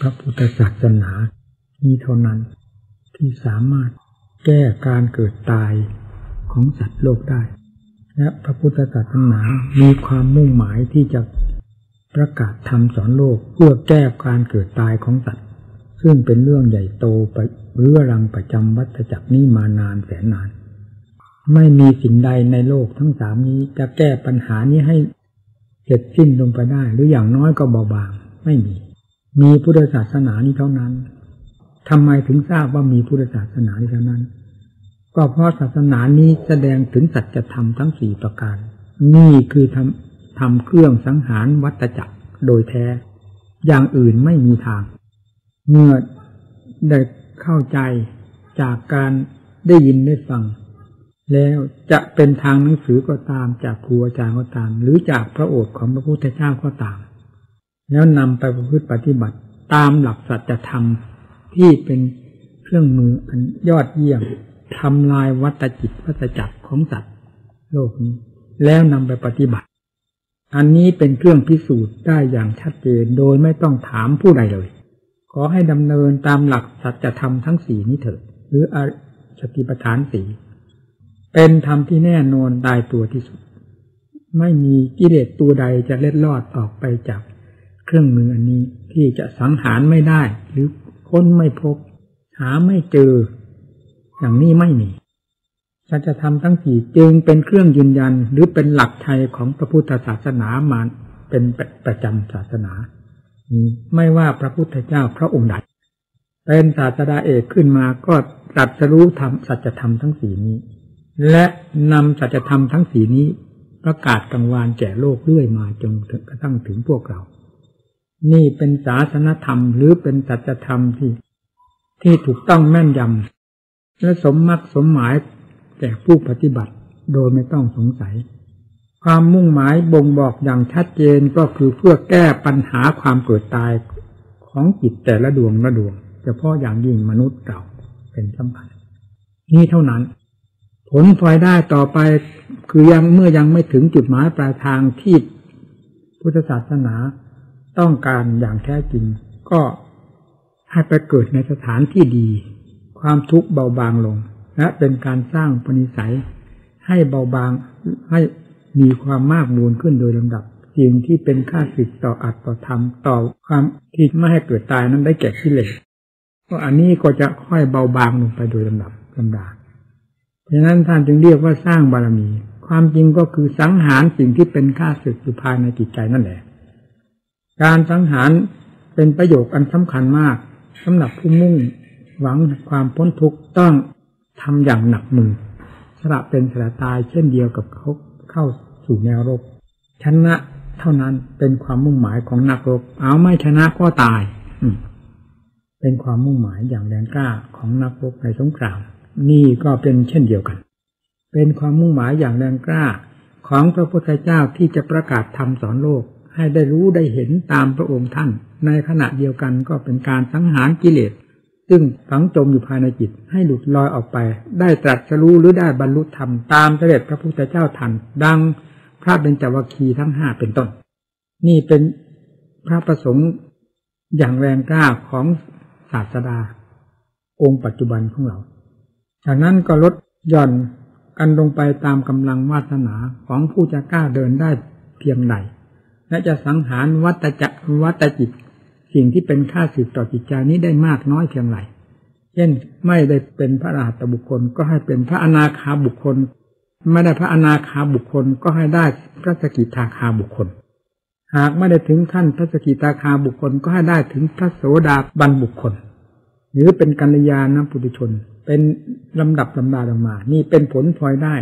พระพุทธศาสนานี้เท่านั้นที่สามารถแก้การเกิดตายของสัตว์โลกได้ และพระพุทธศาสนามีความมุ่งหมายที่จะประกาศธรรมสอนโลกเพื่อแก้การเกิดตายของสัตว์ ซึ่งเป็นเรื่องใหญ่โตไปเรื้อรังประจำวัฏจักรนี้มานานแสนนาน ไม่มีสิ่งใดในโลกทั้งสามนี้จะแก้ปัญหานี้ให้เสร็จสิ้นลงไปได้ หรืออย่างน้อยก็เบาบางไม่มี มีพุทธศาสนานี้เท่านั้นทำไมถึงทราบว่ามีพุทธศาสนานี้เท่านั้น ก็เพราะศาสนานี้แสดงถึงสัจธรรมทั้งสี่ประการ นี่คือทำทำเครื่องสังหารวัตจักรโดยแท้ อย่างอื่นไม่มีทาง เมื่อได้เข้าใจจากการได้ยินได้ฟัง แล้วจะเป็นทางหนังสือก็ตามจากครูอาจารย์ก็ตาม หรือจากพระโอษฐ์ของพระพุทธเจ้าก็ตาม แล้วนำไปประพฤติปฏิบัติตามหลักสัจธรรมที่เป็นเครื่องมืออันยอดเยี่ยมทำลายวัตจิตวัตจักรของสัตว์โลกนี้ แล้วนำไปปฏิบัติ อันนี้เป็นเครื่องพิสูจน์ได้อย่างชัดเจนโดยไม่ต้องถามผู้ใดเลย ขอให้ดำเนินตามหลักสัจธรรมทั้งสี่นี้เถิดหรืออสติปัฏฐานสีเป็นธรรมที่แน่นอนตายตัวที่สุด ไม่มีกิเลสตัวใดจะเล็ดลอดออกไปจาก เครื่องมืออันนี้ที่จะสังหารไม่ได้ หรือค้นไม่พบ หาไม่เจอ อย่างนี้ไม่มีสัจธรรมทั้งสี่จึงเป็นเครื่องยืนยัน หรือเป็นหลักชัยของพระพุทธศาสนามาเป็นประจำศาสนาไม่ว่าพระพุทธเจ้าพระองค์ใดเป็นศาสดาเอกขึ้นมาก็ตรัสรู้ธรรมสัจธรรมทั้งสี่นี้ และนำสัจธรรมทั้งสี่นี้ประกาศกังวานแก่โลกเรื่อยมาจนกระทั่งถึงพวกเรา นี่เป็นศาสนธรรม หรือเป็นสัจธรรมที่ ที่ถูกต้องแม่นยำและสมมักสมหมายแก่ผู้ปฏิบัติโดยไม่ต้องสงสัย ความมุ่งหมายบ่งบอกอย่างชัดเจนก็คือเพื่อแก้ปัญหาความเกิดตายของจิตแต่ละดวงละดวงเฉพาะอย่างยิ่งมนุษย์เราเป็นสำคัญนี่เท่านั้น ผลพลอยได้ต่อไปคือยังเมื่อยังไม่ถึงจุดหมายปลายทางที่พุทธศาสนา ต้องการอย่างแท้จริง ก็ให้ไปเกิดในสถานที่ดี ความทุกข์เบาบางลง และเป็นการสร้างปณิสัย ให้เบาบางให้มีความมากมูลขึ้นโดยลำดับสิ่งที่เป็นค่าสิทธิ์ต่ออัตต่อธรรมต่อความที่ไม่ให้เกิดตายนั้นได้แก่ที่เลสก็อันนี้ก็จะค่อยเบาบางลงไปโดยลำดับลำดาเพราะฉะนั้นท่านจึงเรียกว่าสร้างบารมี ความจริงก็คือสังหารสิ่งที่เป็นค่าศึกอยู่ภายในจิตใจนั่นแหละ การสังหารเป็นประโยชน์อันสำคัญมากสำหรับผู้มุ่งหวังความพ้นทุกข์ต้องทำอย่างหนักมือสละเป็นสละตายเช่นเดียวกับเขาเข้าสู่แนวรบชนะเท่านั้นเป็นความมุ่งหมายของนักรบ เอาไม่ชนะก็ตายเป็นความมุ่งหมายอย่างแรงกล้าของนักรบในสงครามนี่ก็เป็นเช่นเดียวกัน เป็นความมุ่งหมายอย่างแรงกล้าของพระพุทธเจ้าที่จะประกาศธรรมสอนโลก ให้ได้รู้ได้เห็นตามพระองค์ท่าน ในขณะเดียวกันก็เป็นการสังหารกิเลส ซึ่งฝังจมอยู่ภายในจิต ให้หลุดลอยออกไป ได้ตรัสรู้หรือได้บรรลุธรรมตามเสด็จพระพุทธเจ้าทัน ดังพระเบญจวัคคีทั้งห้าเป็นต้น นี่เป็นพระประสงค์อย่างแรงกล้าของศาสดา องค์ปัจจุบันของเรา จากนั้นก็ลดหย่อนกันลงไปตามกำลังวาสนาของผู้จะกล้าเดินได้เพียงใด และจะสังหารวัตจักวัตจิต สิ่งที่เป็นค่าสืบต่อจิตใจนี้ได้มากน้อยเพียงไรเช่นไม่ได้เป็นพระอรหัตบุคคลก็ให้เป็นพระอนาคาบุคคล ไม่ได้พระอนาคาบุคคลก็ให้ได้พระสกิทาคาบุคคล หากไม่ได้ถึงขั้นพระสกิทาคาบุคคลก็ให้ได้ถึงพระโสดาบันบุคคล หรือเป็นกัญญาณปุถุชน เป็นลำดับลำดาลงมา นี่เป็นผลพลอยได้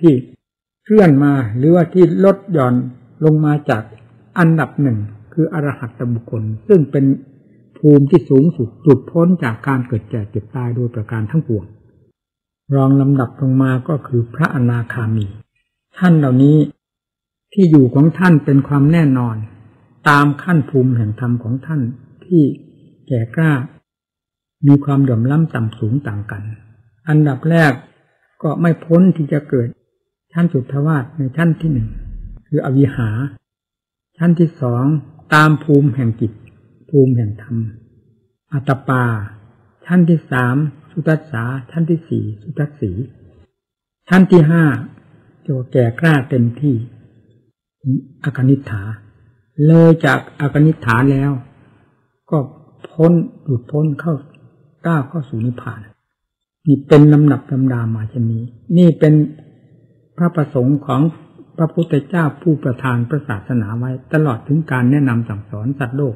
ที่เคลื่อนมาหรือว่าที่ลดหย่อนลงมาจาก อันดับหนึ่งคืออรหัตบุคคล ซึ่งเป็นภูมิที่สูงสุดจุดพ้นจากการเกิดแก่เจ็บตายโดยประการทั้งปวง รองลำดับลงมาก็คือพระอนาคามี ท่านเหล่านี้ที่อยู่ของท่านเป็นความแน่นอน ตามขั้นภูมิแห่งธรรมของท่านที่แก่กล้า มีความเดือมล้ำต่ำสูงต่างกัน อันดับแรกก็ไม่พ้นที่จะเกิดชั้นสุทวาสในชั้นที่หนึ่งคืออวิหา ชั้นที่สองตามภูมิแห่งจิตภูมิแห่งธรรม อัตปา ชั้นที่สามสุตัสสาชั้นที่สี่สุตัสสี ชั้นที่ห้าโจแก่กล้าเต็มที่อากนิฐา เลยจากอากนิฐาแล้ว ก็พ้นหลุดพ้นเข้าก้าวเข้าสู่นิพพาน นี่เป็นลำดับลำดามาเช่นนี้ นี่เป็นพระประสงค์ของ พระพุทธเจ้าผู้ประทานพระศาสนาไว้ ตลอดถึงการแนะนำสั่งสอนสัตว์โลก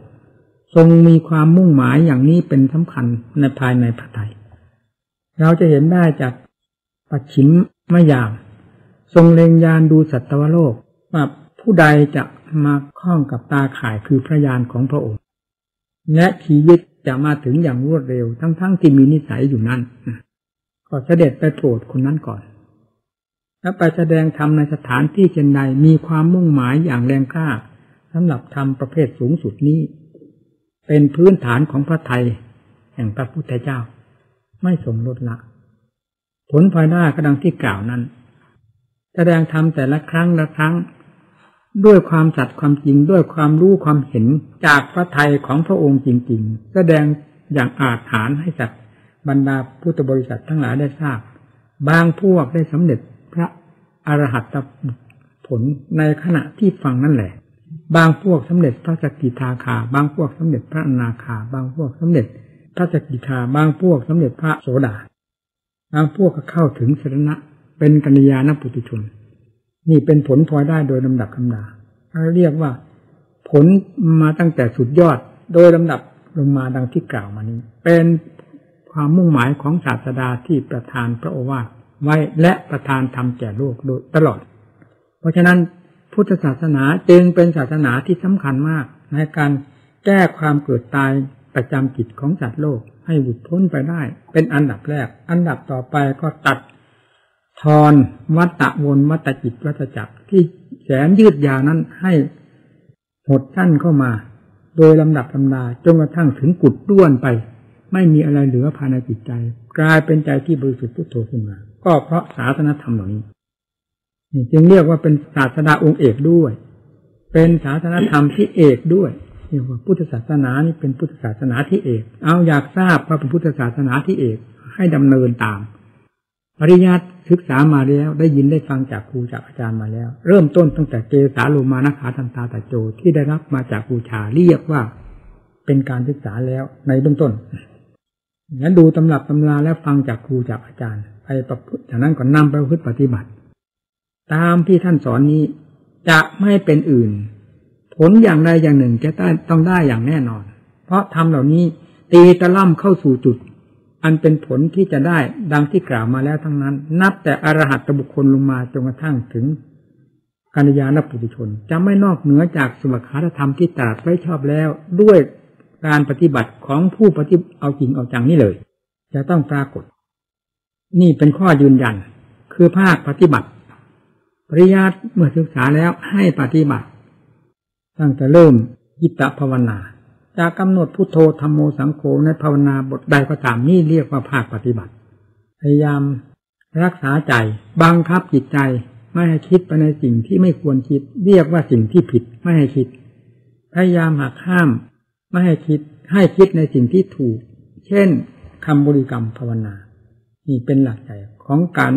ทรงมีความมุ่งหมายอย่างนี้เป็นสำคัญในภายในพระไตรเราจะเห็นได้จากปัจฉิมมยาม ทรงเล็งยานดูสัตวโลกว่าผู้ใดจะมาคล้องกับตาข่ายคือพระยานของพระองค์ และชีวิตจะมาถึงอย่างรวดเร็วทั้งๆทที่มีนิสัยอยู่นั่นก็เสด็จไปโปรดคนนั้นก่อน แล้วไปแสดงธรรมในสถานที่เช่นใดมีความมุ่งหมายอย่างแรงกล้าสำหรับธรรมประเภทสูงสุดนี้ เป็นพื้นฐานของพระไทย แห่งพระพุทธเจ้า ไม่สมลดละผลภายหน้าก็ดังที่กล่าวนั้น แสดงธรรมแต่ละครั้งละครั้ง ด้วยความสัตย์ความจริงด้วยความรู้ความเห็นจากพระไทยของพระองค์จริง ๆ แสดงอย่างอาจฐานให้สัตว์บรรดาพุทธบริษัททั้งหลายได้ทราบ บางพวกได้สำเร็จ ระอรหัตผลในขณะที่ฟังนั่นแหละ บางพวกสำเร็จพระสกิทาคา บางพวกสำเร็จพระอนาคา บางพวกสำเร็จพระสกิทา บางพวกสำเร็จพระโสดา บางพวกก็เข้าถึงสรณะ เป็นกัญญาณปุถุชน นี่เป็นผลพลอยได้โดยลำดับคำดาเรียกว่า ผลมาตั้งแต่สุดยอดโดยลำดับลงมาดังที่กล่าวมานี้ เป็นความมุ่งหมายของศาสดาที่ประทานพระโอวาท ไว้และประทานธรรมแก่โลกโดยตลอด เพราะฉะนั้นพุทธศาสนาจึงเป็นศาสนาที่สำคัญมากในการแก้ความเกิดตายประจำจิตของสัตว์โลกให้หลุดพ้นไปได้ เป็นอันดับแรก อันดับต่อไปก็ตัดทอนวัตตะวนวัตจิตวัตจักรที่แสนยืดยาวนั้นให้หดสั้นเข้ามา โดยลำดับลำดาจนกระทั่งถึงกุดด้วนไป ไม่มีอะไรเหลือภายในจิตใจ กลายเป็นใจที่บริสุทธิ์พุทโธขึ้นมา ก็เพราะศาสนธรรมเหล่านี้จึงเรียกว่าเป็นศาสนาองค์เอกด้วย เป็นศาสนธรรมที่เอกด้วยเรียกว่าพุทธศาสนานี่เป็นพุทธศาสนาที่เอก เอาอยากทราบว่าเป็นพุทธศาสนาที่เอกให้ดำเนินตาม ปริยัติศึกษามาแล้ว ได้ยินได้ฟังจากครูจากอาจารย์มาแล้ว เริ่มต้นตั้งแต่เกสาโลมานะขาทันตาตะโจที่ได้รับมาจากครูชาเรียกว่า เป็นการศึกษาแล้วในเบื้องต้น งั้นดูตำรับตำราแล้วฟังจากครูจากอาจารย์ไปประพฤติจากนั้นก็นำไปประพฤติปฏิบัติ ตามที่ท่านสอนนี้จะไม่เป็นอื่น ผลอย่างใดอย่างหนึ่งจะต้องได้อย่างแน่นอน เพราะทำเหล่านี้ตีตะล่ำเข้าสู่จุด อันเป็นผลที่จะได้ดังที่กล่าวมาแล้วทั้งนั้น นับแต่อรหัตบุคคลลงมาจนกระทั่งถึงกัญญาณปุถุชน จะไม่นอกเหนือจากสมคารธรรมที่ตรัสไว้ชอบแล้วด้วย การปฏิบัติของผู้ปฏิบเอาจริงเอาจังนี่เลย จะต้องปรากฏ นี่เป็นข้อยืนยัน คือภาคปฏิบัติ ปริยัติเมื่อศึกษาแล้วให้ปฏิบัติ ตั้งแต่เริ่มยิตภาวนาจะกำหนดพุทโธธรรมโมสังโฆในภาวนาบทใดก็ตามนี่เรียกว่าภาคปฏิบัติ พยายามรักษาใจบังคับจิตใจไม่ให้คิดไปในสิ่งที่ไม่ควรคิด เรียกว่าสิ่งที่ผิดไม่ให้คิด พยายามหักห้าม ไม่ให้คิดให้คิดในสิ่งที่ถูก เช่นคำบริกรรมภาวนา นี่เป็นหลักใจของการ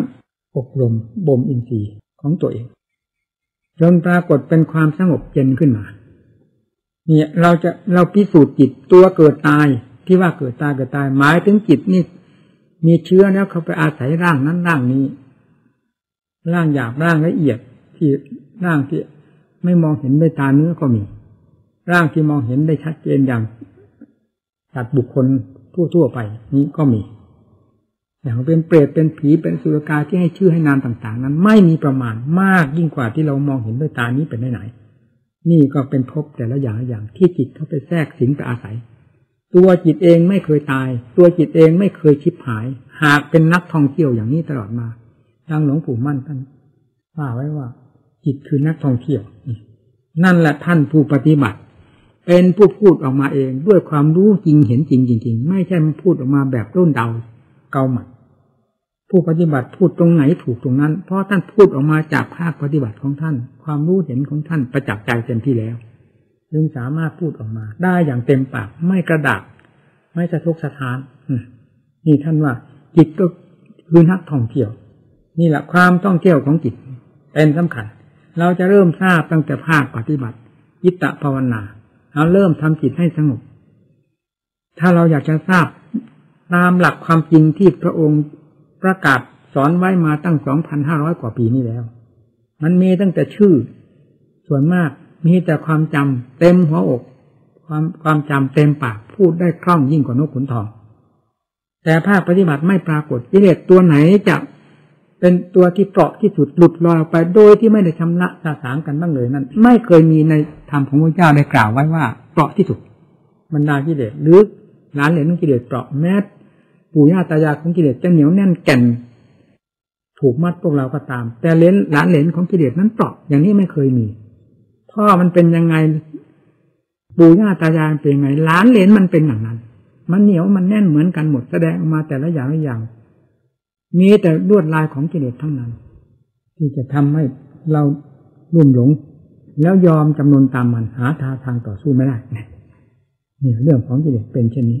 อบรมบ่มอินทรีย์ของตัวเองจนปรากฏเป็นความสงบเย็นขึ้นมา เนี่ยเราจะเราพิสูจน์จิตตัวเกิดตายที่ว่าเกิดตายเกิดตายหมายถึงจิตนี่มีเชื้อแล้วเขาไปอาศัยร่างนั้นร่างนี้ ร่างหยาบร่างละเอียดที่ร่างที่ไม่มองเห็นด้วยตาเนื้อก็มี ร่างที่มองเห็นได้ชัดเจนอย่างจัดบุคคลทั่วๆไป นี้ก็มี อย่างเป็นเปรตเป็นผีเป็นสุรกาที่ให้ชื่อให้นามต่าง ๆ นั้น ไม่มีประมาณมากยิ่งกว่าที่เรามองเห็นด้วยตานี้เป็นได้ไหน นี่ก็เป็นภพแต่ละอย่างอย่างที่จิตเข้าไปแทรกสิงไปอาศัย ตัวจิตเองไม่เคยตาย ตัวจิตเองไม่เคยชิบหาย หากเป็นนักท่องเที่ยวอย่างนี้ตลอดมาทางหลวงปู่มั่นท่านว่าไว้ว่า จิตคือนักท่องเที่ยวนั่นแหละท่านผู้ปฏิบัติ เป็นผู้พูดออกมาเอง ด้วยความรู้จริงเห็นจริงจริงๆไม่ใช่มันพูดออกมาแบบร่นเดาเกาหมัดผู้ปฏิบัติพูดตรงไหนถูกตรงนั้น เพราะท่านพูดออกมาจากภาคปฏิบัติของท่าน ความรู้เห็นของท่านประจักษ์ใจเต็มที่แล้วจึงสามารถพูดออกมา ได้อย่างเต็มปากไม่กระดักไม่สะทกสะทานนี่ท่านว่า จิตก็คือนักท่องเที่ยว นี่แหละความท่องเที่ยวของจิตเป็นสำคัญ เราจะเริ่มทราบตั้งแต่ภาคปฏิบัติยิตตภาวนา เราเริ่มทำจิตให้สงบ ถ้าเราอยากจะทราบตามหลักความจริงที่พระองค์ประกาศสอนไว้มาตั้งสองพันห้าร้อยกว่าปีนี้แล้ว มันมีตั้งแต่ชื่อ ส่วนมากมีแต่ความจำเต็มหัวอก ความความจำเต็มปากพูดได้คล่องยิ่งกว่านกขุนทอง แต่ภาคปฏิบัติไม่ปรากฏกิเลสตัวไหนจะ เป็นตัวที่เปราะที่สุดหลุดลอยออกไปโดยที่ไม่ได้ชำระสาสางกันบ้างเลยนั้นไม่เคยมีในธรรมของพระเจ้าได้กล่าวไว้ว่าเปราะที่สุดบรรดากิเลสหรือหลานเหลนของกิเลสเปราะแม้ปู่ย่าตายายของกิเลสจะเหนียวแน่นแก่นผูกมัดพวกเราก็ตาม แต่เลนหลานเหลนของกิเลสนั้นเปราะอย่างนี้ไม่เคยมี พ่อมันเป็นยังไงปู่ย่าตายายเป็นยังไงหลานเหลนมันเป็นอย่างนั้น มันเหนียวมันแน่นเหมือนกันหมดแสดงออกมาแต่ละอย่างละอย่าง มีแต่ลวดลายของกิเลสทั้งนั้น ที่จะทำให้เรารุ่มหลง แล้วยอมจำนวนตามมันหาทาทางต่อสู้ไม่ได้นี่เรื่องของกิเลสเป็นเช่นนี้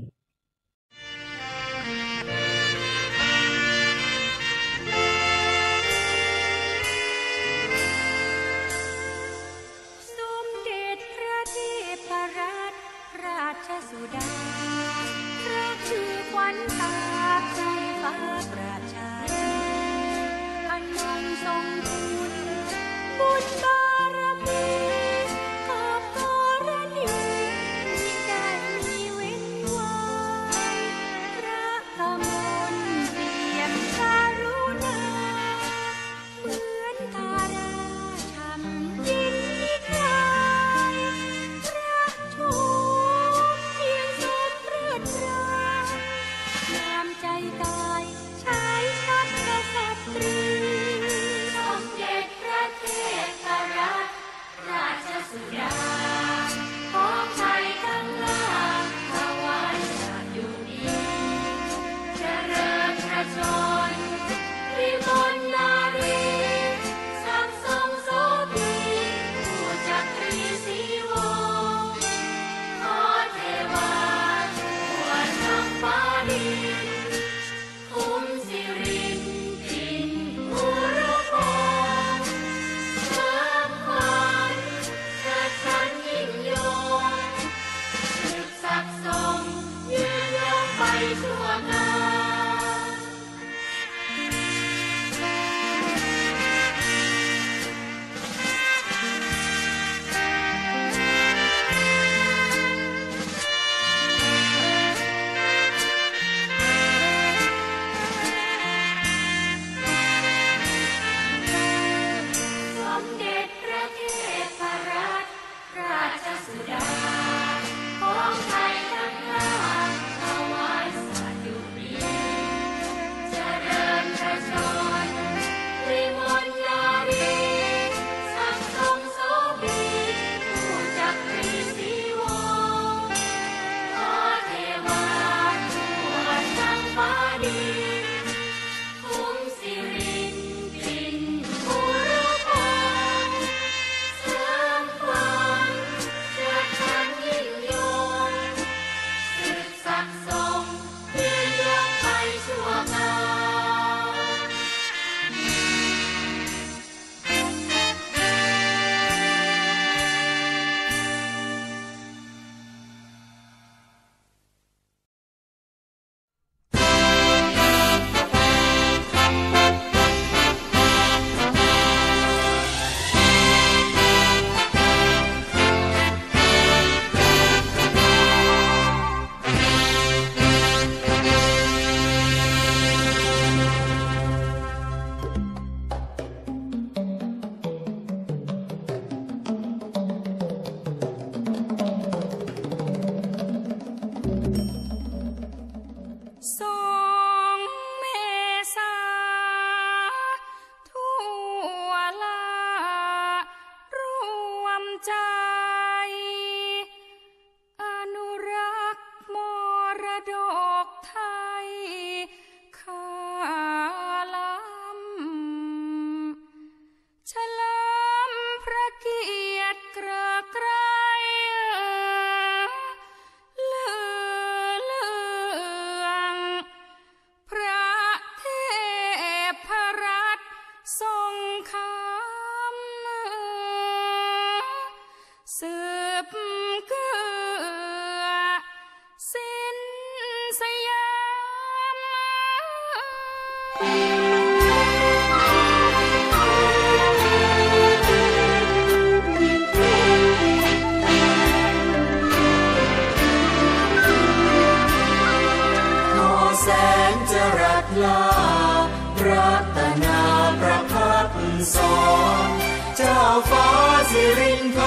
สิรินท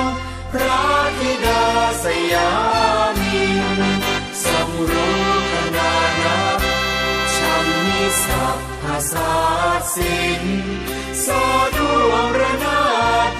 รพระธิดาสยามินทรงรู้ขนานับชำนิสัพพศาสินสอดวงระนาด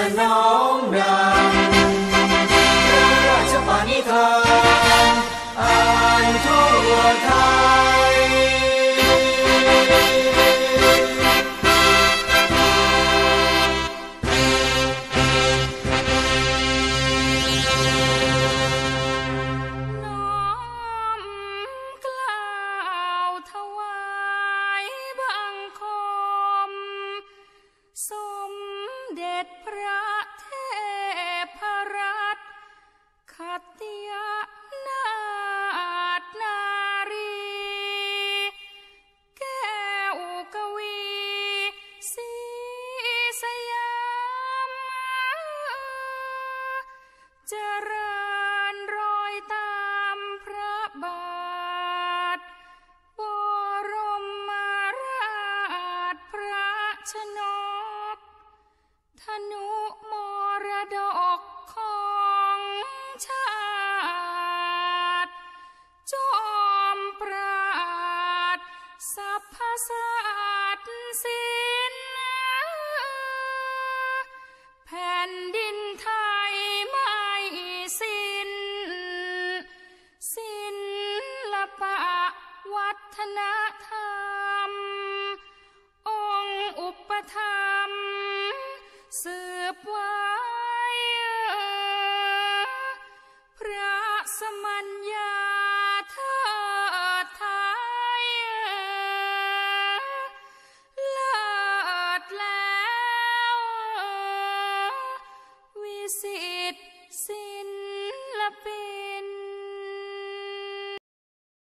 an old night.